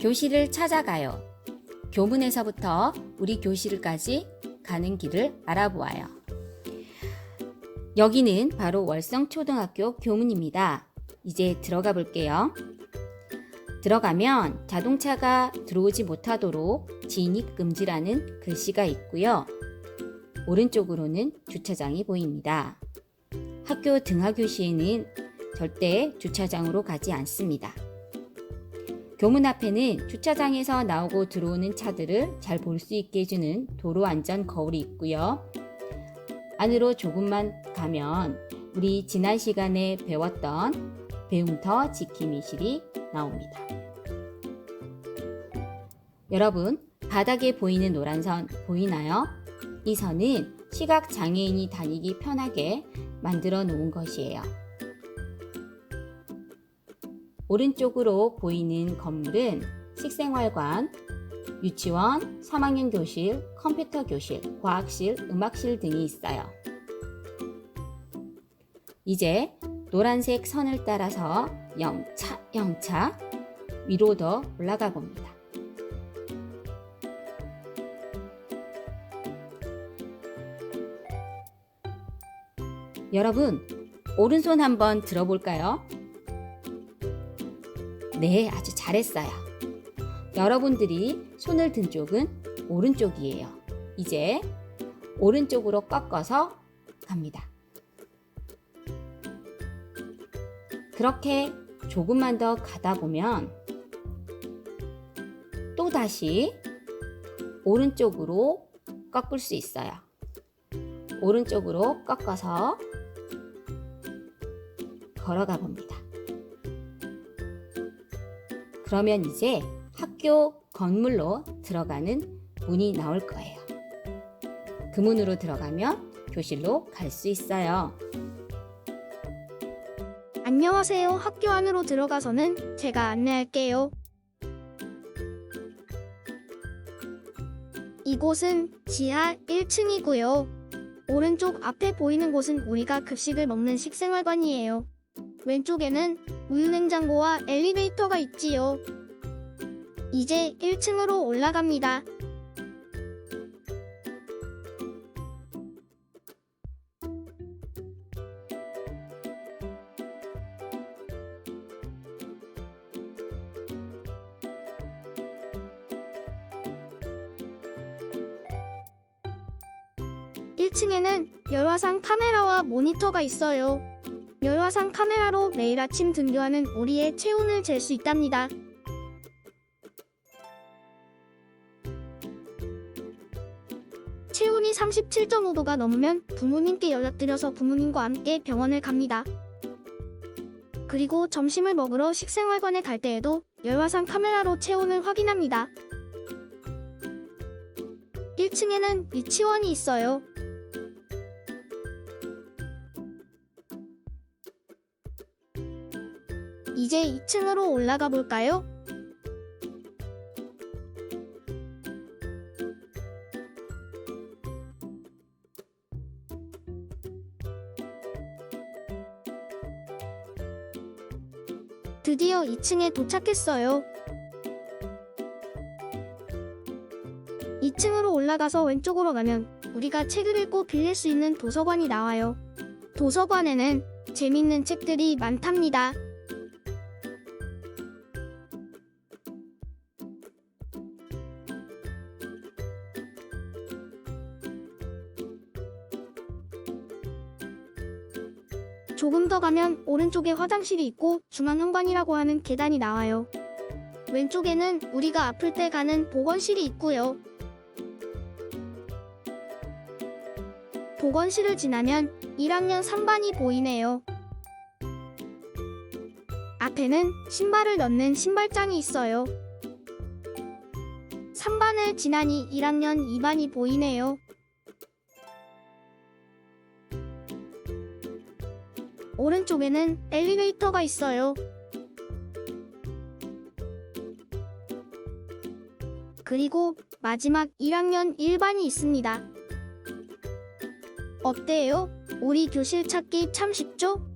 교실을 찾아가요. 교문에서부터 우리 교실까지 가는 길을 알아보아요. 여기는 바로 월성초등학교 교문입니다. 이제 들어가 볼게요. 들어가면 자동차가 들어오지 못하도록 진입 금지라는 글씨가 있고요. 오른쪽으로는 주차장이 보입니다. 학교 등하교 시에는 절대 주차장으로 가지 않습니다. 교문 앞에는 주차장에서 나오고 들어오는 차들을 잘 볼 수 있게 해주는 도로 안전 거울이 있고요. 안으로 조금만 가면 우리 지난 시간에 배웠던 배움터 지킴이실이 나옵니다. 여러분, 바닥에 보이는 노란 선 보이나요? 이 선은 시각 장애인이 다니기 편하게 만들어 놓은 것이에요. 오른쪽으로 보이는 건물은 식생활관, 유치원, 3학년 교실, 컴퓨터 교실, 과학실, 음악실 등이 있어요. 이제 노란색 선을 따라서 영차, 영차 위로 더 올라가 봅니다. 여러분, 오른손 한번 들어볼까요? 네, 아주 잘했어요. 여러분들이 손을 든 쪽은 오른쪽이에요. 이제 오른쪽으로 꺾어서 갑니다. 그렇게 조금만 더 가다 보면 또 다시 오른쪽으로 꺾을 수 있어요. 오른쪽으로 꺾어서 걸어가 봅니다. 그러면 이제 학교 건물로 들어가는 문이 나올 거예요. 그 문으로 들어가면 교실로 갈 수 있어요. 안녕하세요. 학교 안으로 들어가서는 제가 안내할게요. 이곳은 지하 1층이고요. 오른쪽 앞에 보이는 곳은 우리가 급식을 먹는 식생활관이에요. 왼쪽에는 우유냉장고와 엘리베이터가 있지요. 이제 1층으로 올라갑니다. 일층에는 열화상 카메라와 모니터가 있어요. 열화상 카메라로 매일 아침 등교하는 우리의 체온을 잴 수 있답니다. 체온이 37.5도가 넘으면 부모님께 연락드려서 부모님과 함께 병원을 갑니다. 그리고 점심을 먹으러 식생활관에 갈 때에도 열화상 카메라로 체온을 확인합니다. 1층에는 유치원이 있어요. 이제 2층으로 올라가 볼까요? 드디어 2층에 도착했어요. 2층으로 올라가서 왼쪽으로 가면 우리가 책을 읽고 빌릴 수 있는 도서관이 나와요. 도서관에는 재밌는 책들이 많답니다. 조금 더 가면 오른쪽에 화장실이 있고 중앙현관이라고 하는 계단이 나와요. 왼쪽에는 우리가 아플 때 가는 보건실이 있고요. 보건실을 지나면 1학년 3반이 보이네요. 앞에는 신발을 넣는 신발장이 있어요. 3반을 지나니 1학년 2반이 보이네요. 오른쪽에는 엘리베이터가 있어요. 그리고 마지막 1학년 1반이 있습니다. 어때요? 우리 교실 찾기 참 쉽죠?